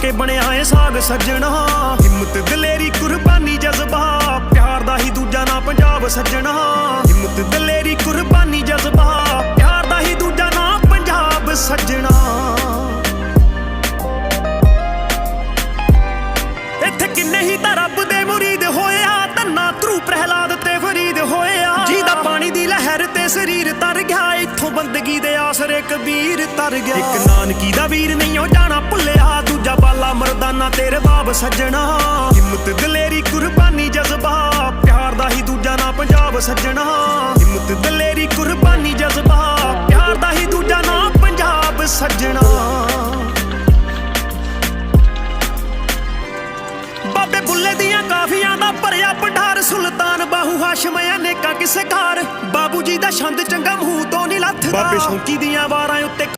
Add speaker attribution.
Speaker 1: ਕੇ ਬਣਿਆ ਏ ਸਾਗ ਸੱਜਣਾ। ਹਿੰਮਤ ਦਲੇਰੀ, ਕੁਰਬਾਨੀ, ਜਜ਼ਬਾ, ਪਿਆਰ ਦਾ ਹੀ ਦੂਜਾ ਨਾ ਪੰਜਾਬ ਸੱਜਣਾ। ਹਿੰਮਤ ਦਲੇਰੀ, ਕੁਰਬਾਨੀ, ਜਜ਼ਬਾ, ਪਿਆਰ ਦਾ ਹੀ ਦੂਜਾ ਨਾ ਪੰਜਾਬ ਸੱਜਣਾ। ਇੱਥੇ ਕਿੰਨੇ ਹੀ ਤਾਂ ਰੱਬ ਗਿਆ ਬੰਦਗੀ ਦੇ ਆਸਰੇ ਕਬੀਰ ਤਰ ਗਿਆ। ਇੱਕ ਨਾਨਕੀ ਦਾ ਵੀਰ ਨਹੀਂ ਹੋ ਜਾਣਾ ਭੁੱਲਿਆ। ਦੂਜਾ ਬਾਲਾ ਮਰਦਾਨਾ ਤੇਰੇ ਬਾਬ ਸੱਜਣਾ। ਹਿੰਮਤ ਦਲੇਰੀ ਕੁਰਬਾਨੀ ਜਜ਼ਬਾ। ਪਿਆਰ ਦਾ ਹੀ ਦੂਜਾ ਨਾਂ ਪੰਜਾਬ ਸੱਜਣਾ। ਹਿੰਮਤ ਦਲੇਰੀ ਕੁਰਬਾਨੀ ਜਜ਼ਬਾ। ਪਿਆਰ ਦਾ ਹੀ ਦੂਜਾ ਨਾਂ ਪੰਜਾਬ ਸੱਜਣਾ। ਬਾਬੇ ਬੁੱਲੇ ਦੀਆਂ ਕਾਫੀਆਂ ਦਾ ਭਰਿਆ ਭੰਡਾਰ ਸੁਲਤਾਨ ਬਾਹੂ ਹਾਸ਼ਮ ਅਨੇਕਾਂ ਕਿਸੇ ਘਰ ਬਾਬੂ ਜੀ ਦਾ ਛੰਦ ਚੰਗਾ ਮੂੰਹ ਤੋਂ ਨਹੀਂ ਲੱਥਦਾ ਬਾਬੇ ਸ਼ੌਂਕੀ ਦੀਆਂ ਵਾਰਾਂ ਉੱਤੇ